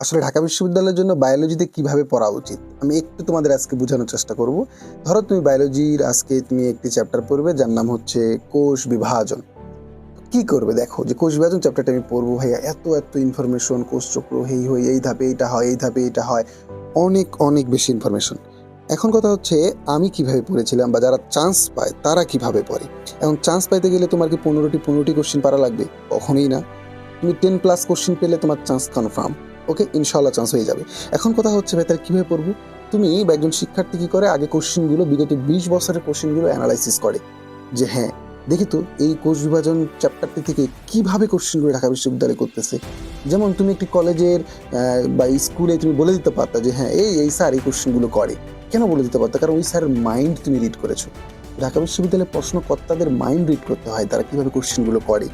আসলে ঢাকা বিশ্ববিদ্যালয়ের জন্য বায়োলজিতে কীভাবে পড়া উচিত? আমি একটু তোমাদের আজকে বোঝানোর চেষ্টা করব। ধরো তুমি বায়োলজির আজকে তুমি একটি চ্যাপ্টার পড়বে, যার নাম হচ্ছে কোষ বিভাজন। কি করবে দেখো যে কোষ বিভাজন চ্যাপ্টারটা আমি পড়ব ভাইয়া। এত এত ইনফরমেশন কোষ চক্র, হেই, হই, এই ধাপে এইটা হয়, এই ধাপে এইটা হয়। অনেক অনেক বেশি ইনফরমেশন এখন কথা হচ্ছে আমি কীভাবে পড়েছিলাম বা যারা চান্স পায় তারা কীভাবে পড়ে? এখন চান্স পাইতে গেলে তোমার কি পনেরোটি পনেরোটি কোশ্চিন পারা লাগবে? কখনোই না। তুমি টেন প্লাস কোশ্চিন পেলে তোমার চান্স কনফার্ম ওকে ইনশাল্লাহ চান্স হয়ে যাবে। এখন কথা হচ্ছে, ভাই কীভাবে পড়ব? তুমি বা একজন শিক্ষার্থী কী করে? আগে কোশ্চিনগুলো, বিগত বিশ বছরের কোশ্চিনগুলো অ্যানালাইসিস করে। যে হ্যাঁ দেখি তো এই কোষ বিভাজন চ্যাপ্টারটি থেকে কীভাবে কোশ্চিনগুলো ঢাকা বিশ্ববিদ্যালয় করতেছে? যেমন তুমি একটি কলেজের বা স্কুলে তুমি বলে দিতে পারতা যে হ্যাঁ এই এই স্যার এই কোশ্চিনগুলো করে। কেন বলে দিতে পারতা? কারণ ওই স্যারের মাইন্ড তুমি রিড করেছ। ঢাকা বিশ্ববিদ্যালয়ের প্রশ্নকর্তাদের মাইন্ড রিড করতে হয়, তারা কীভাবে কোশ্চেনগুলো করে?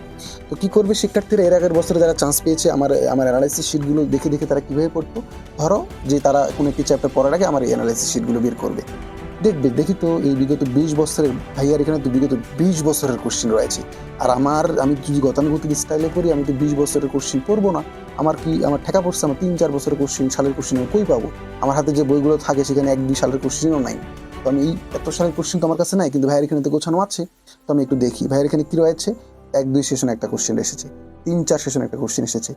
তো কী করবে শিক্ষার্থীরা? এর আগের বছরে যারা চান্স পেয়েছে, আমার আমার অ্যানালাইসিস শিটগুলো দেখে দেখে তারা কীভাবে পড়তো? ধরো যে তারা কোনো একটি চ্যাপ্টার পড়ার আগে আমার এই অ্যানালাইসিস শিটগুলো বের করবে। দেখবে, দেখি তো এই বিগত বিশ বছরের, ভাইয়ার এখানে তো বিগত বিশ বছরের কোশ্চেন রয়েছে। আর আমার, আমি যদি গতানুগতিক স্টাইলে করি, আমি তো বিশ বছরের কোশ্চেন পড়ব না। আমার কি, আমার ঠেকা পড়ছে, আমার তিন চার বছরের কোশ্চেন সালের কোশ্চেন কই পাবো? আমার হাতে যে বইগুলো থাকে, সেখানে এক দুই সালের কোশ্চেনও নাই। তো আমি এই এত সালের কোশ্চেন তো আমার কাছে নাই, কিন্তু ভাইয়ের এখানে তো গোছানো আছে। তো আমি একটু দেখি, ভাইয়ের এখানে কি রয়েছে? এক, দুই সেশনে একটা কোশ্চেন এসেছে, তিন, চার সেশনে একটা কোশ্চেন এসেছে,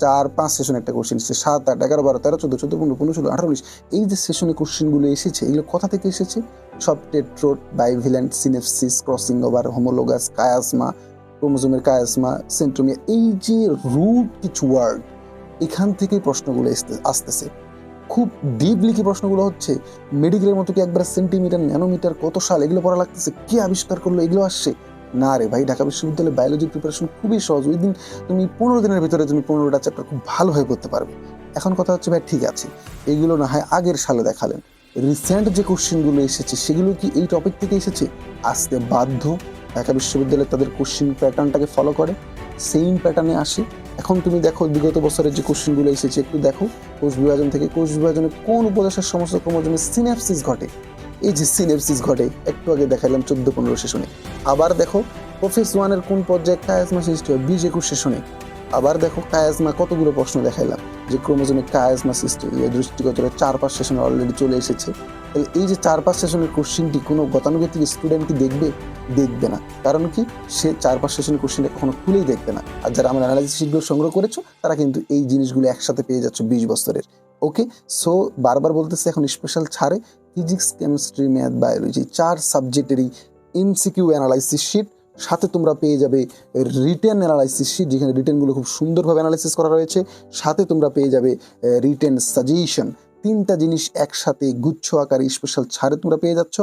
চার, পাঁচ সেশনে একটা কোশ্চেন এসেছে, সাত, আট, এগারো, বারো, তেরো, চোদ্দ চোদ্দ, পনেরো পনেরো, ষোলো, আঠারো, উনিশ, এই যে সেশনে কোশ্চেনগুলো এসেছে, এগুলো কোথা থেকে এসেছে? সব tetrad bivalent synapsis crossing over homologous chiasma ক্রোমোজোমের কায়াসমা সেন্ট্রোমিয়া এই যে রুট কিছু ওয়ার্ড এখান থেকেই প্রশ্নগুলো আসতে- আসতেছে। খুব ডিপলি কি প্রশ্নগুলো হচ্ছে? মেডিকেলের মতো কি একবার সেন্টিমিটার ন্যানোমিটার কত সাল? এগুলো পড়া লাগতেছে, কে আবিষ্কার করল? এগুলো আসছে? না রে ভাই, ঢাকা বিশ্ববিদ্যালয়ে বায়োলজির প্রিপারেশন খুবই সহজ। ওই দিন তুমি পনেরো দিনের ভিতরে তুমি পনেরোটা চ্যাপ্টার খুব ভালোভাবে পড়তে পারবে। এখন কথা হচ্ছে, ভাই, ঠিক আছে। এগুলো না হয় আগের সালে দেখালেন। রিসেন্ট যে কোশ্চেনগুলো এসেছে, সেগুলো কি এই টপিক থেকে এসেছে? আসতে বাধ্য? ঢাকা বিশ্ববিদ্যালয় তাদের কোশ্চিন প্যাটার্নটাকে ফলো করে। সেম প্যাটার্নে আসে। এখন তুমি দেখো বিগত বছরের যে কোশ্চেনগুলো এসেছে, একটু দেখো কোষ বিভাজন থেকে কোষ বিভাজনে কোন উপদেশের সমস্ত জন্য সিনেপসিস ঘটে? এই যে সিনেপসিস ঘটে, একটু আগে দেখালাম চোদ্দ পনেরো সেশনে আবার দেখো প্রফেস ওয়ানের কোন পর্যায়ে কায়াজমা সৃষ্টি হয়? বিশ একুশ সেশনে আবার দেখো কায়াজমা, কতগুলো প্রশ্ন দেখাইলাম যে ক্রোমোজোমে কায়াজমা সৃষ্টি এই দৃষ্টিগত চার পাঁচ সেশনে অলরেডি চলে এসেছে। তাহলে এই যে চার পাঁচ সেশনের কোশ্চিনটি কোনো গতানুগতিক স্টুডেন্ট কি দেখবে? দেখবে না। কারণ কি? সে চার পাঁচ সেশনের কোশ্চেনটা কখনো খুলেই দেখবে না। আর যারা আমার অ্যানালাইসিস শিটগুলো সংগ্রহ করেছ, তারা কিন্তু এই জিনিসগুলো একসাথে পেয়ে যাচ্ছে বিশ বছরের। ওকে সো বারবার বলতেছে, এখন স্পেশাল ছাড়ে ফিজিক্স কেমিস্ট্রি ম্যাথ বায়োলজি চার সাবজেক্টেরই এমসিকিউ অ্যানালাইসিস শিট সাথে তোমরা পেয়ে যাবে রিটেন অ্যানালাইসিস শিট যেখানে রিটেনগুলো খুব সুন্দরভাবে অ্যানালাইসিস করা রয়েছে। সাথে তোমরা পেয়ে যাবে রিটেন সাজেশন তিনটা জিনিস একসাথে গুচ্ছ আকারে স্পেশাল ছাড়ে তোমরা পেয়ে যাচ্ছ।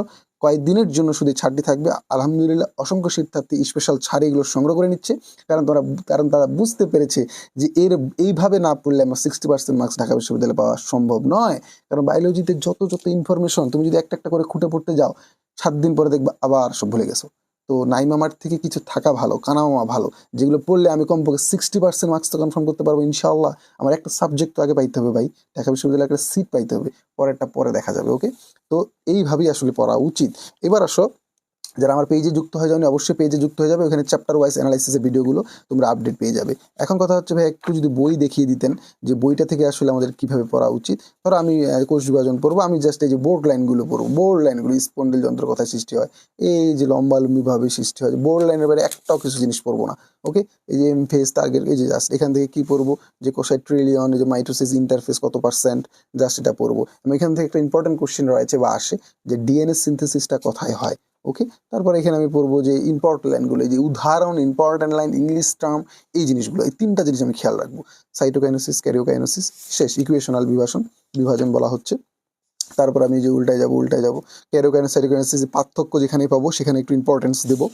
কয়েকদিনের জন্য শুধু ছাড়টি থাকবে। আলহামদুলিল্লাহ, অসংখ্য শিক্ষার্থী স্পেশাল ছাড়ে এগুলো সংগ্রহ করে নিচ্ছে। কারণ তারা কারণ তারা বুঝতে পেরেছে যে এর, এইভাবে না পড়লে আমার সিক্সটি পার্সেন্ট মার্কস ঢাকা বিশ্ববিদ্যালয়ে পাওয়া সম্ভব নয়। কারণ বায়োলজিতে যত যত ইনফরমেশন তুমি যদি একটা একটা করে খুঁটে পড়তে যাও, সাত দিন পরে দেখবে আবার সব ভুলে গেছো। তো নাইমামার থেকে কিছু থাকা ভালো কানামামা ভালো, যেগুলো পড়লে আমি কমপক্ষে সিক্সটি পার্সেন্ট মার্কস তো কনফার্ম করতে পারব ইনশাআল্লাহ। আমার একটা সাবজেক্ট তো আগে পাইতে হবে ভাই, ঢাকা বিশ্ববিদ্যালয়ে একটা সিট পাইতে হবে, পরেরটা পরে দেখা যাবে ওকে তো এইভাবেই আসলে পড়া উচিত। এবার আসো যারা আমার পেজে যুক্ত হয়ে যাবে অবশ্যই পেজে যুক্ত হয়ে যাবে। ওখানে চ্যাপ্টার ওয়াইজ অ্যানালাইসিসের ভিডিওগুলো তোমরা আপডেট পেয়ে যাবে। এখন কথা হচ্ছে ভাই, একটু যদি বই দেখিয়ে দিতেন, যে বইটা থেকে আসলে আমাদের কীভাবে পড়া উচিত। ধরো আমি কোষ বিভাজন পড়ব, আমি জাস্ট এই যে বোর্ড লাইনগুলো পড়ব বোর্ড লাইনগুলো স্পন্ডেল যন্ত্র কথায় সৃষ্টি হয়, এই যে লম্বা লম্বিভাবে সৃষ্টি হয় বোর্ড লাইনের বাইরে একটাও কিছু জিনিস পড়ব না ওকে এই যে এম ফেস টার্গেট এই যে জাস্ট এখান থেকে কি পড়ব, যে কোষায় ট্রিলিয়ন যে মাইটোসিস ইন্টারফেস কত পার্সেন্ট জাস্ট এটা পড়ব। এবং এখান থেকে একটা ইম্পর্টেন্ট কোশ্চেন রয়েছে বা আসে, যে ডিএনএস সিনথেসিসটা কোথায় হয়? ওকে তারপর এখানে আমি পড়ব যে ইম্পর্টেন্ট লাইনগুলো যে উদাহরণ ইম্পর্টেন্ট লাইন ইংলিশ টার্ম এই জিনিসগুলো, এই তিনটা জিনিস আমি খেয়াল রাখব। সাইটোকাইনোসিস ক্যারিওকাইনোসিস শেষ ইকুয়েশনাল বিভাজন বিভাজন বলা হচ্ছে। তারপর আমি যে উল্টায় যাব উল্টায় যাব। ক্যারিওকাইনোস সাইটোকাইনোসিস পার্থক্য যেখানে পাবো, সেখানে একটু ইম্পর্টেন্স দেবো।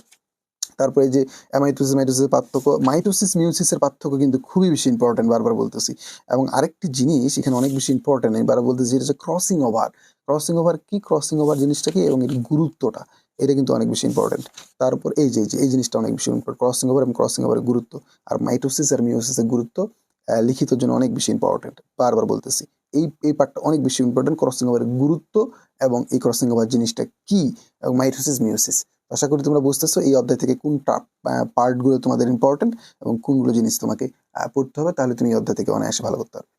তারপরে যে অ্যামাইটোসিস মাইটোসিসের পার্থক্য মাইটোসিস মিউসিসের পার্থক্য কিন্তু খুবই বেশি ইম্পর্টেন্ট বারবার বলতেছি। এবং আরেকটি জিনিস এখানে অনেক বেশি ইম্পর্টেন্ট আমি বারবার বলতেছি, যেটা হচ্ছে ক্রসিং ওভার ক্রসিং ওভার কি? ক্রসিং ওভার জিনিসটা কি? এবং এর গুরুত্বটা। এটা কিন্তু অনেক বেশি ইম্পর্টেন্ট তারপর এই যে, এই জিনিসটা অনেক বেশি ইম্পর্টেন্ট ক্রসিং ওভার এবং ক্রসিং ওভারের গুরুত্ব আর মাইটোসিস আর মিউসিসের গুরুত্ব লিখিতর জন্য অনেক বেশি ইম্পর্টেন্ট বারবার বলতেছি, এই এই পার্টটা অনেক বেশি ইম্পর্টেন্ট ক্রসিং ওভারের গুরুত্ব এবং এই ক্রসিং ওভার জিনিসটা কি এবং মাইটোসিস মিউসিস আশা করি তোমরা বুঝতেছো এই অধ্যায় থেকে কোনটা পার্টগুলো তোমাদের ইম্পর্টেন্ট এবং কোনগুলো জিনিস তোমাকে পড়তে হবে, তাহলে তুমি এই অধ্যায় থেকে অনায়াসে ভালো করতে পারবে।